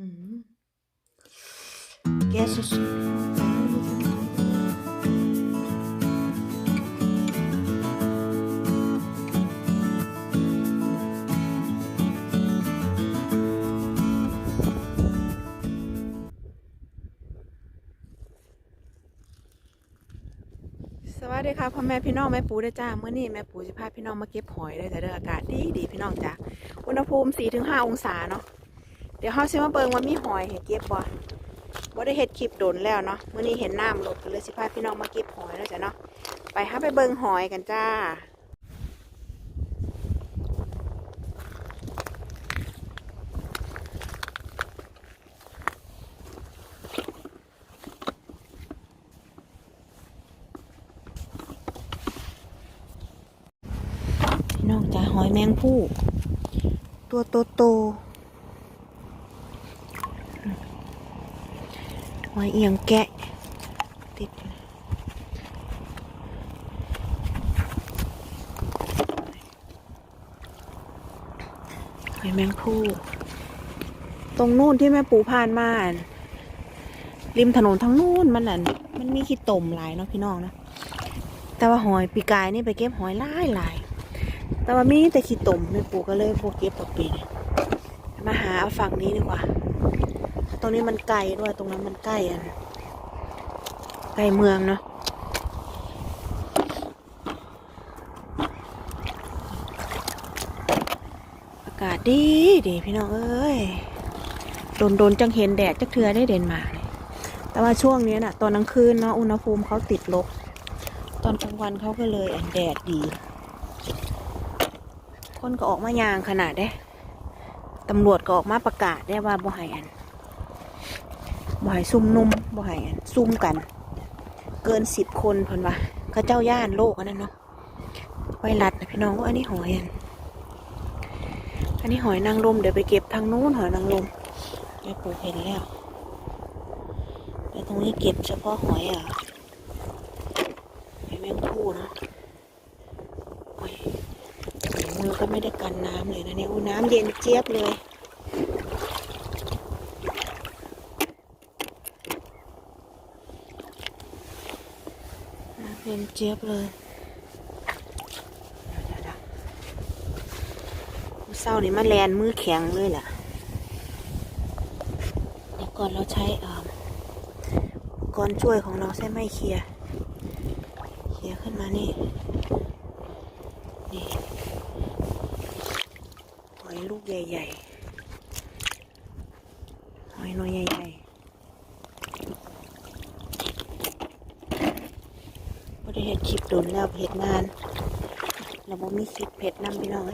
อืมแก๊สสุดสวัสดีค่ะพ่อแม่พี่น้องแม่ปูด้วยจ้าเมื่อนี้แม่ปูจะพาพี่น้องมาเก็บหอยเลยแต่เด้ออากาศดีดีพี่น้องจ้าอุณหภูมิ4-5องศาเนาะ เดี๋ยวเฮาสิมาเบิ่งว่ามีหอยให้เก็บบ่บ่ได้เฮ็ดคลิปโดนแล้วเนาะมื้อนี้เห็นน้ำลดก็เลยสิพาพี่น้องมาเก็บหอยแล้วจ้ะเนาะ ไปหาไปเบิ่งหอยกันจ้าพี่น้องจ้าหอยแมงผู้ ตัวโตโต หอยเอียงแกะติดหอยแมงผู้ตรงนู่นที่แม่ปูผ่านมาริมถนนทั้งนู่นมันนั่นมันมีขี้ตมหลายเนาะพี่น้องนะแต่ว่าหอยปีกายนี่ไปเก็บหอยหลายหลายแต่ว่ามีแต่ขี้ตมแม่ปู่ก็เลยพวกเก็บปกปีมาหาเอาฝั่งนี้ดีกว่า รงนี้มันไกลด้วยตรงนั้นมันใกล้อันใกล้เมืองเนาะอากาศดีดีพี่น้องเอ้ยโดนโดนจังเห็นแดดจักเทือได้เด่นมาเลยแต่ว่าช่วงนี้น่ะ ตอนกลางคืนเนาะอุณหภูมิเขาติดลบ ตอนกลางวันเขาก็เลยแดดดี คนก็ออกมายางขนาดเด้ตำรวจก็ออกมาประกาศได้ว่าบ่ให้อัน บ่ให้ซุ่มนุ่มบ่อันซุ่มกัน เกินสิบคนพิ่นว่าเขาเจ้าย่านโลกอันนั้นเนาะไวรัสนะพี่น้องว่าอันนี้หอยอันนี้หอยนางรมเดี๋ยวไปเก็บทางนู้นหอยนางรมแม่ปูเห็นแล้วแต่ตรงนี้เก็บเฉพาะหอยอะหอยแมงผู้เนาะมือก็ไม่ได้กันน้ำเลยนะเนี่ยอู้น้ำเย็นเจี๊ยบเลย น้ำ เย็นเจี๊ยบเลยเดี๋ยวๆๆเศร้านี่มาแลนมือแข็งเลยแหละเดี๋ยวก่อนเราใช้อ่าก่อนช่วยของเราใช้ไม้เคลียเคลียขึ้นมานี่นี่หอยลูกใหญ่ ๆ หอยหน่วยใหญ่ๆบ่ได้เห็ดคลิปโด นแล้วเห็ดงานเราบ่มีคลิปเผ็ดนำพี่น้อง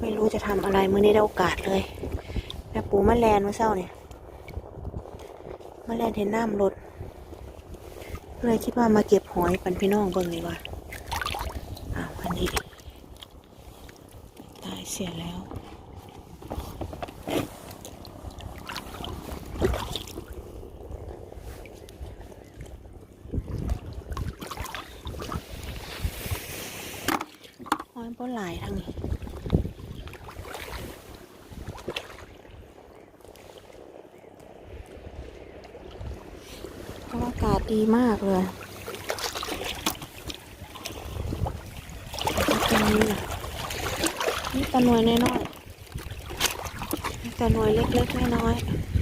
ไม่รู้จะทำอะไรมื้อนี้ได้โอกาสเลยแม่ปูมาแลนเมื่อเช้าเนี่ยมาแลนเห็นน้ำรถเลยคิดว่ามาเก็บหอยปันพี่น้องเบิ่งเลยว่าอ้าวอันนี้ตายเสียแล้ว หลายทางนี้เพราะว่าอากาศดีมากเลยตรงนี้นี่ตะนวยน้อยๆตะนวยเล็กๆน้อยๆ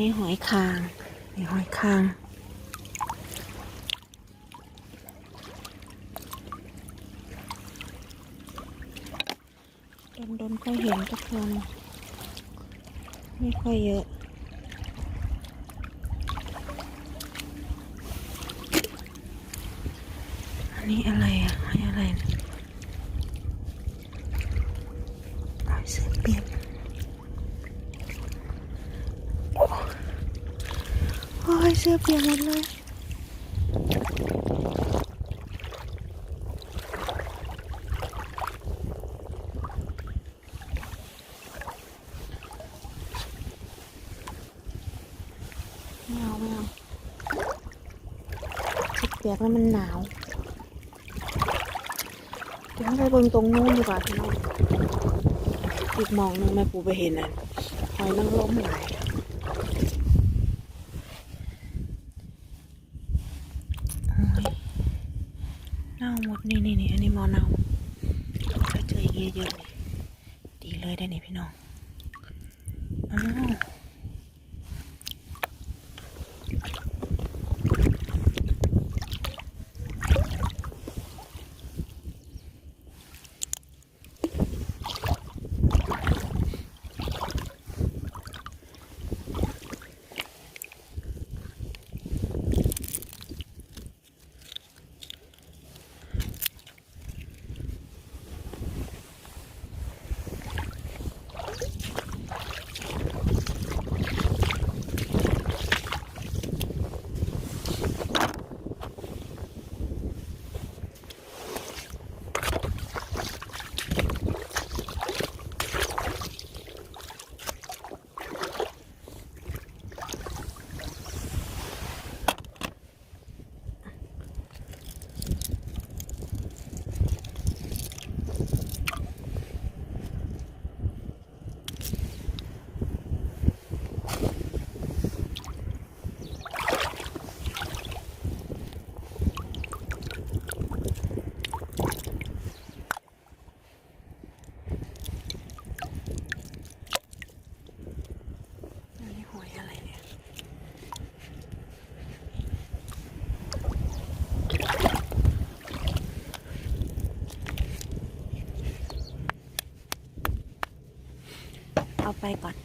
อันหอยคางในหอยคางโดนๆก็เห็นทุกคนไม่ค่อยเยอะอันนี้อะไรอะให้อะไรเนะเอาเสือเปียกโอ้ย เสื้อเปียกหมดเลยไม่เอาไม่เอาชุดเปียกแล้วมันหนาวเดี๋ยวไปเบิ่งตรงนู้นดีกว่าพี่น้องอีกมองนึงแม่ปูไปเห็นอะหอยนางรมหลาย ไปก่อน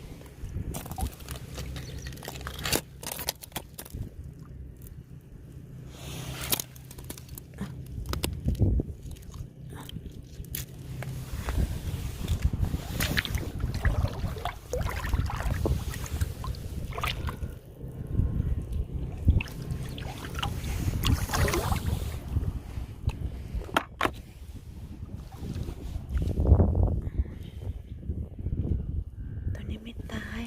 ตัวนี้ไม่ตาย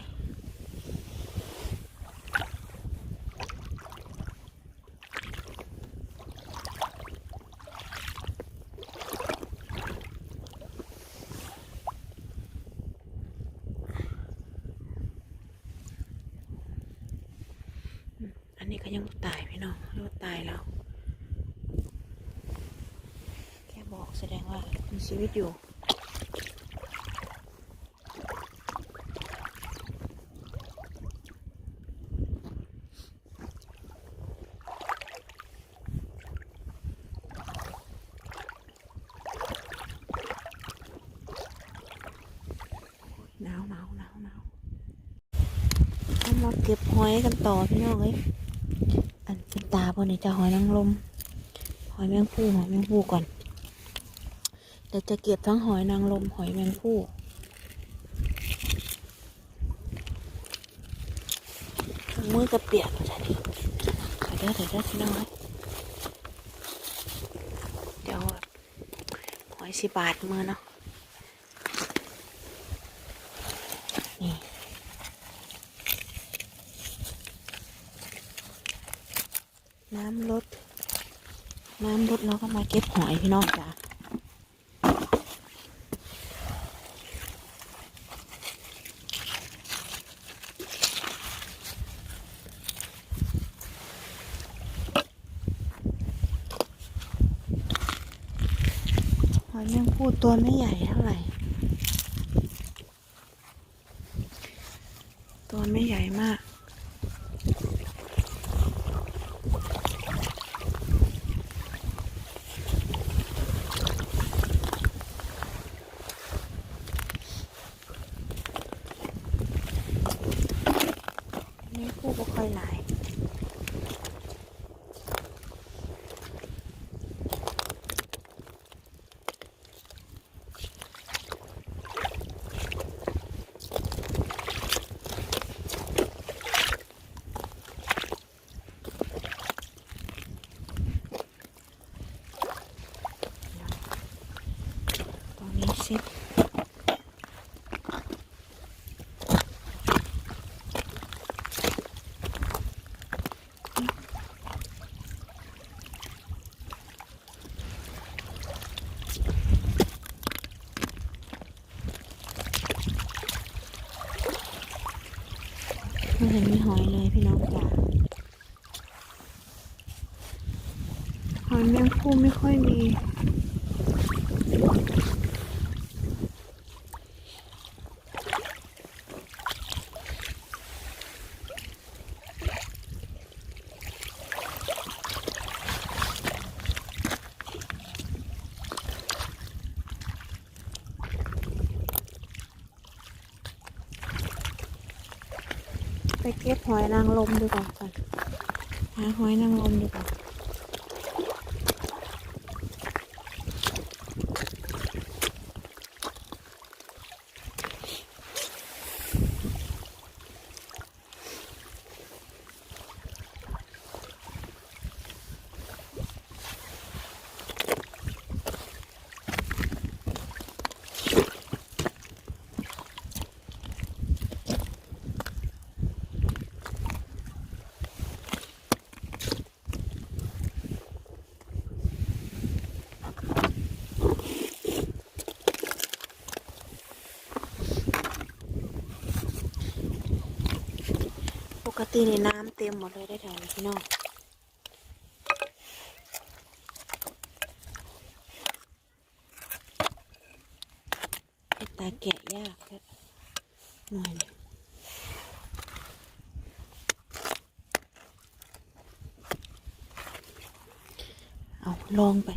อืมอันนี้ก็ยังบ่ตายพี่น้องรู้ว่าตายแล้ว แค่บอกแสดงว่า มีชีวิตอยู่หนาวหนาวหนาวหนาวเอามาเก็บหอยกันต่อพี่น้องเอ้ยอันเป็นตาพอนี่จะหอยนางรมหอยแมงผู้หอยแมงผู้ก่อน เดี๋ยวจะเก็บทั้งหอยนางรมหอยแมงผู้มือกระเปียกใช่ดิเดี๋ยวเดี๋ยวเดี๋ยวพี่น้อยเดี๋ยวหอยสิบาทมือเนาะนี่น้ำลด น้ำลดเราก็มาเก็บหอยพี่น้องจ้ะหอยแมง พูดตัวไม่ใหญ่เท่าไหร่ ตัวไม่ใหญ่มาก ห ผู้บ่ค่อยหลาย ตรงนี้เซ็ตไม่เห็นมีหอยเลยพี่น้องจ๋าหอยแมงภู่ไม่ค่อยมี เก็บหอยนางรมดีกว่าก่อนหาหอยนางรมดีกว่า กตินี่น้ำเต็มหมดเลยได้แถวนี้พี่น้องไอ้ตาแกะยากแค่หน่อยหนึ่งเอาลองไป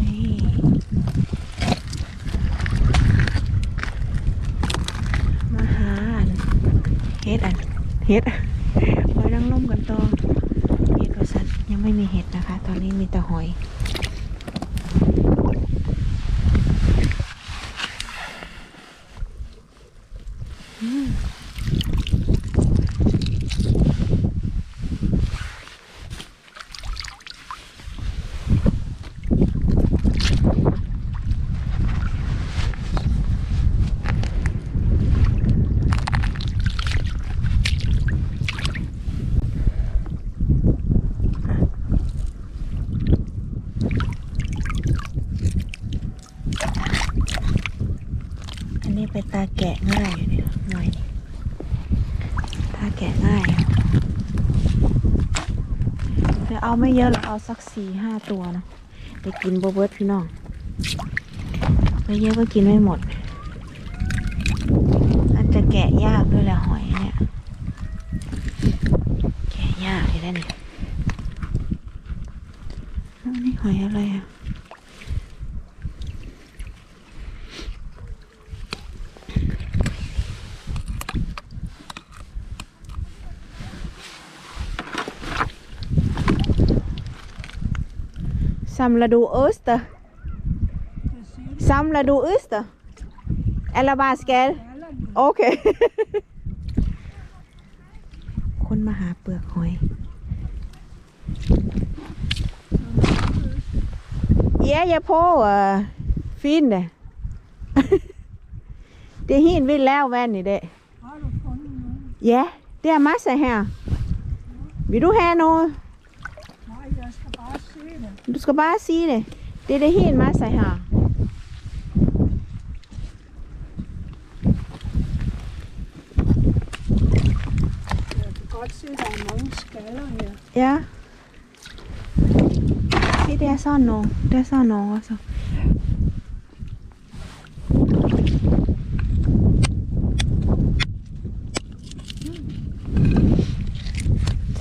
นี่มาหาอันเฮ็ดอัน เฮ็ดหอยนางรมกันต่อเฮ็ดว่าสันยังไม่มีเห็ดนะคะ ตอนนี้มีแต่หอย อืมอันนี้ไปตาแกะง่ายอยู่เนี่ยหน่อยนี่ตาแกะง่ายเดี๋ยวเอา ไม่เยอะเราเอาสักสี่ห้าตัวเนะไปกินโบเบิร์ตพี่น้องไม่เยอะก็กินไม่หมดอาจจะแกะยากด้วยแหละหอยเนี่ย แกะยากเลยนะนี่นี่หอยอะไรอะ Samlar du öster? Samlar du öster? Eller bara skall? โอเค คนมาหาเปลือกหอย Ja, jeg prøver at finde det. det er helt vildt lav vand i dag. Har du fundet noget? Ja, det er masser her. Vil du have noget? Du skal bare sige det. Det er det helt masser her. Jeg kan godt se, at der er mange skaller her. Ja. Se, det er sådan nogle. Det er sådan nogle også.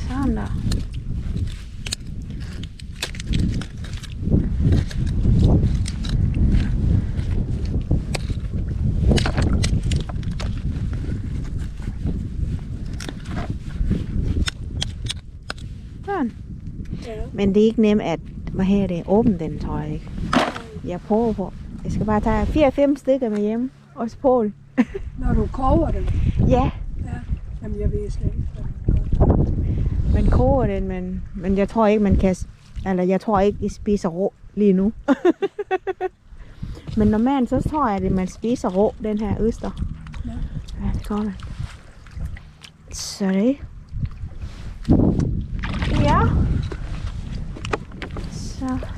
Sådan der. Sådan. Ja. Men det er ikke nemt at, hvad her det, åbne den, jeg ikke. Jeg prøver på. Jeg skal bare tage 4-5 stykker med hjem. Også på. Når du koger dem. Ja, Jamen, jeg ved slet ikke, man koger den, men, men jeg tror ikke, man kan... Eller jeg tror ikke, I spiser rå lige nu. men normalt så tror jeg, at man spiser rå, den her øster. Ja. Ja, det gør man. Så det. Ja. Yeah.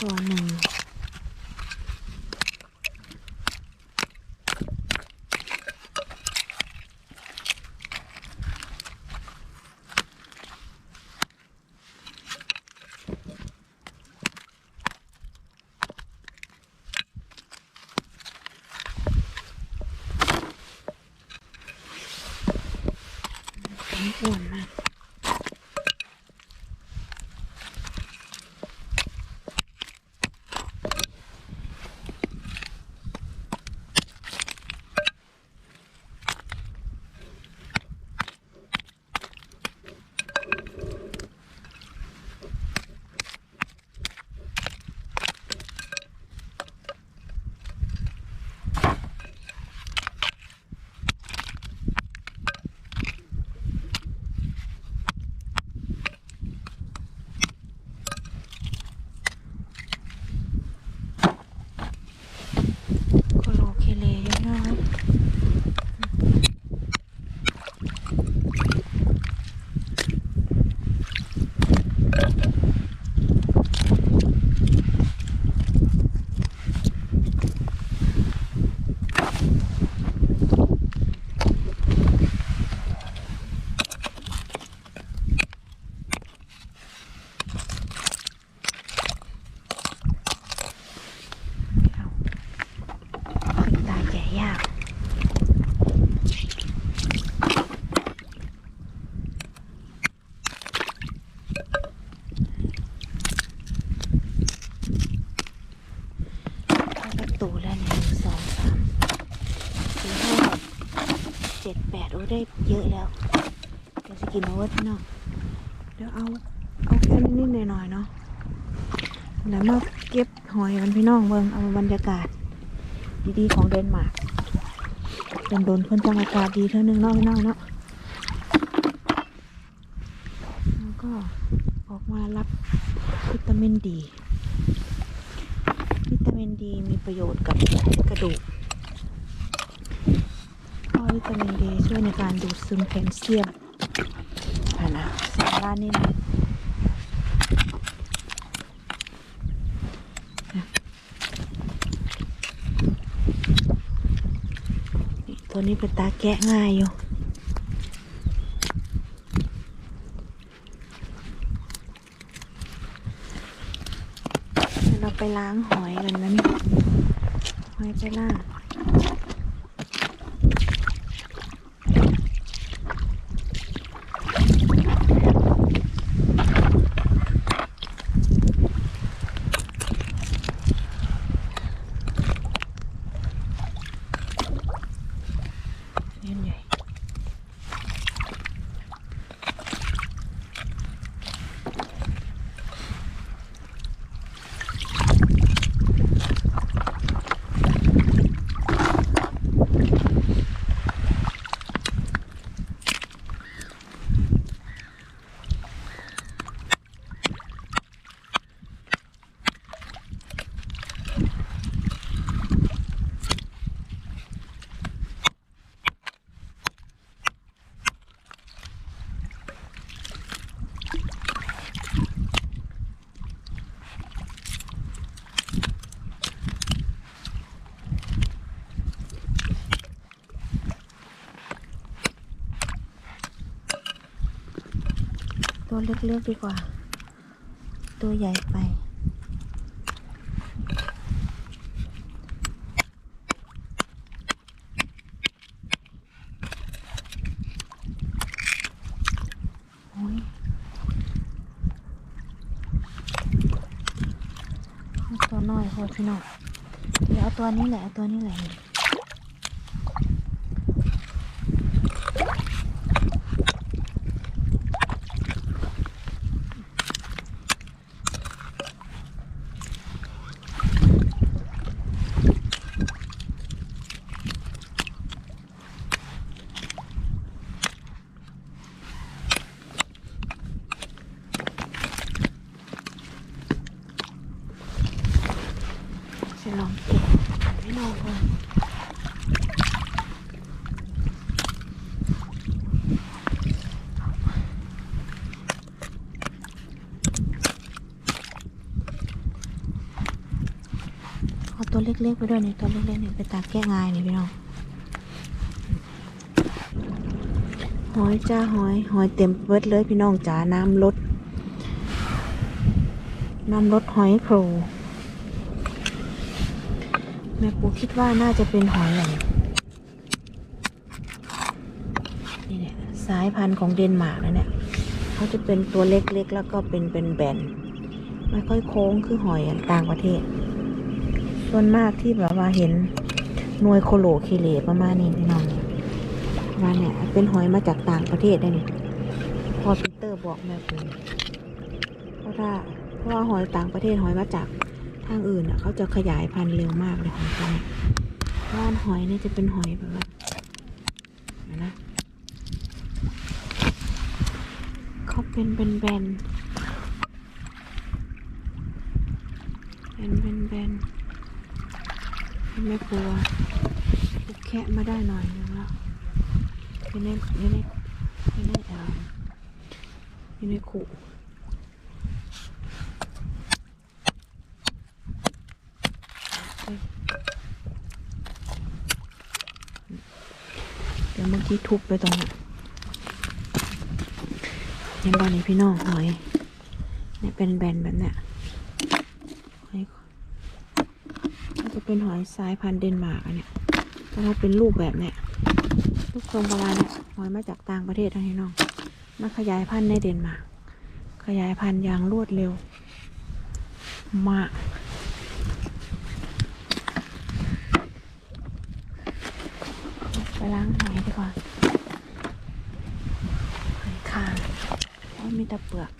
ตัวหนึ่ง ไม่อ้วนมากก็โลเคเลเยอะน้อยเป็นตาแก่ ยากเข้าประตูแล้วหนึ่งสองสามสี่ห้าเจ็ดแปดโอ้ได้เยอะแล้วเดี๋ยวจะกินโอ๊ตเนาะเดี๋ยวเอาเอาแค่นิดๆหน่อยๆเนาะแล้วมาเก็บหอยกันพี่น้องเบิ่งเอาบรรยากาศ ดีๆของเดนมาร์กโดนๆเพิ่นจังอากาศดีเท่านึงเนาะพี่น้องเนาะแล้วก็ออกมารับวิตามินดี วิตามินดีมีประโยชน์กับกระดูกเพราะวิตามินดีช่วยในการดูดซึมแคลเซียมอ่านะสาระนี่นะนี่ ตัวนี้เป็นตาแกะง่ายอยู่เดี๋ยวเราไปล้างหอยกันนะนี่หอยไปล่าง เล็กๆดีกว่า ตัวใหญ่ไป โอ้ยตัวน้อยโหดพี่น้องเดี๋ยวเอาตัวนี้แหละ เอาตัวนี้แหละลองเก็บให้น้องก่อน เอาตัวเล็กๆไปด้วยนี่ตัวเล็กๆเนี่ยไปตากแก้ง่ายนี่พี่น้องหอยจ้าหอยหอยเต็มเบิดเลยพี่น้องจ๋าน้ำลดน้ำลดหอยโผล่แม่ปูคิดว่าน่าจะเป็นหอยอะไรนี่เนี่ยสายพันธุ์ของเดนมาร์กนะเนี่ยเขาจะเป็นตัวเล็กๆแล้วก็เป็นเป็นแบนไม่ค่อยโค้งคือหอยอต่างประเทศ ส่วนมากที่แบบว่าเห็นหน่วยโคโลเคเลประมาณนี้พี่น้องเนี่ยประมาเนี่ย เป็นหอยมาจากต่างประเทศได้นี่พอปีเตอร์บอกแม่ปูเพราะถ้าเพราะว่าหอยต่างประเทศหอยมาจากทางอื่นอะเขาจะขยายพันธุ์เร็วมากเลยของเขาเนี่ยว่านหอยเนี่ยจะเป็นหอยแบบว่านะเขาเป็นเป็นแบนเป็นเป็นแบน ไม่กลัวถูกแคะมาได้หน่อยนึงแล้วอยู่ในอยู่ในอยู่ในเอ่ออยู่ในขู่เดี๋ยวเมื่อกี้ทุบไปตรงนี้เห็นบ้านนี้พี่น้องหอยเนี่ยเป็นแบนแบบเนี้ยหอยน่าจะ เป็นหอยสายพันธุ์เดนมาร์กอันเนี่ยแต่ถ้าเป็นลูกแบบเนี้ยลูกทรงประมาณเนี้ยหอยมาจากต่างประเทศทั้งพี่น้องมาขยายพันธุ์ในเดนมาร์กขยายพันธุ์อย่างรวดเร็ว มากไปล้างหอยดีกว่าหอยคางโอ้ยมีแต่เปลือก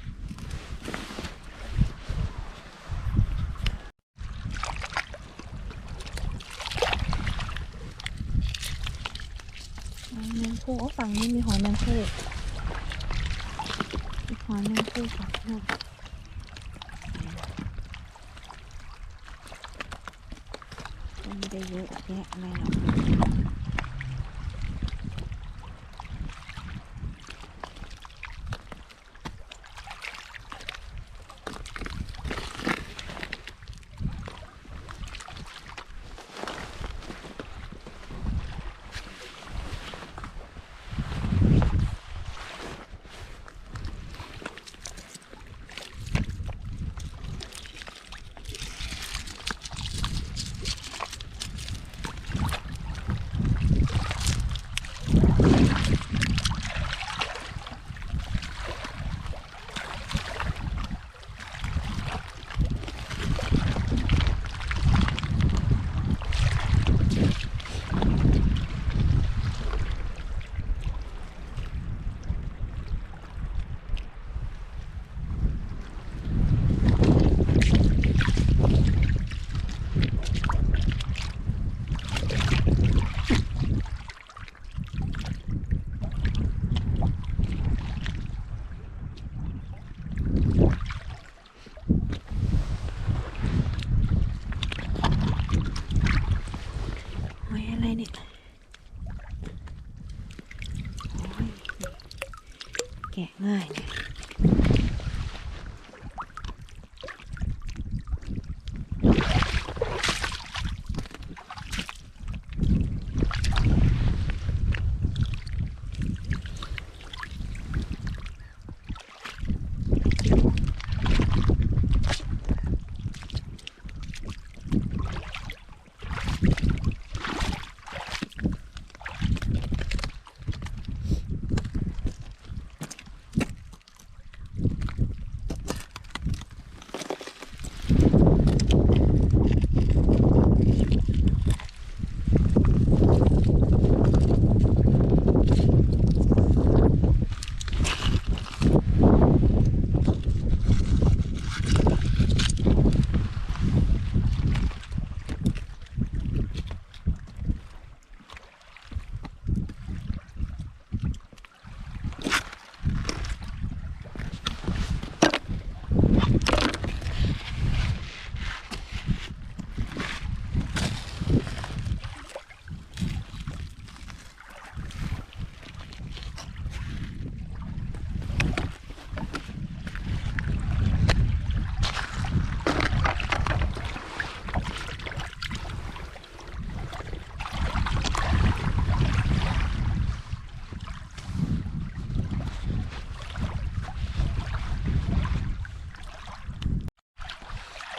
หอยแมงผู้โอ้ฝั่งนี้ มีหอยแมงผู้มีหอยแมงผู้ฝั่งนู้นก็ไม่ได้เยอะแยะอะไรหรอก แกะง่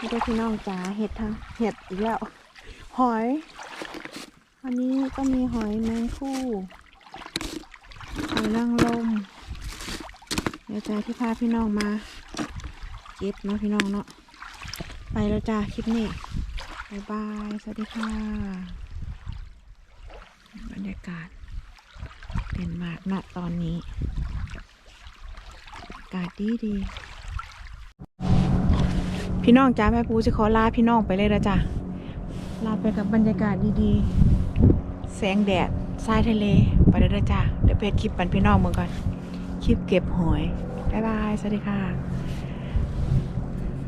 ด้พี่น้องจ๋าเห็ดทางเห็ดอีกแล้ว หอยวันนี้ก็มีหอยแมงคู่หอยนางรมเดี๋ยวจ้าที่พาพี่น้องมา เก็บเนาะพี่น้องเนาะไปแล้วจ้าคลิปนี้บายบาย สวัสดีค่ะ บรรยากาศเด่นมากณตอนนี้ อากาศดีดี พี่น้องจ้าแม่ปูจะขอลาพี่น้องไปเลยนะจ้ะลาไปกับบรรยากาศดีๆ แสงแดดทรายทะเลไปเลยนะจ้ะเดี๋ยวเพจคลิปปันพี่น้องมึงก่อน คลิปเก็บหอย บ๊ายบาย สวัสดีค่ะ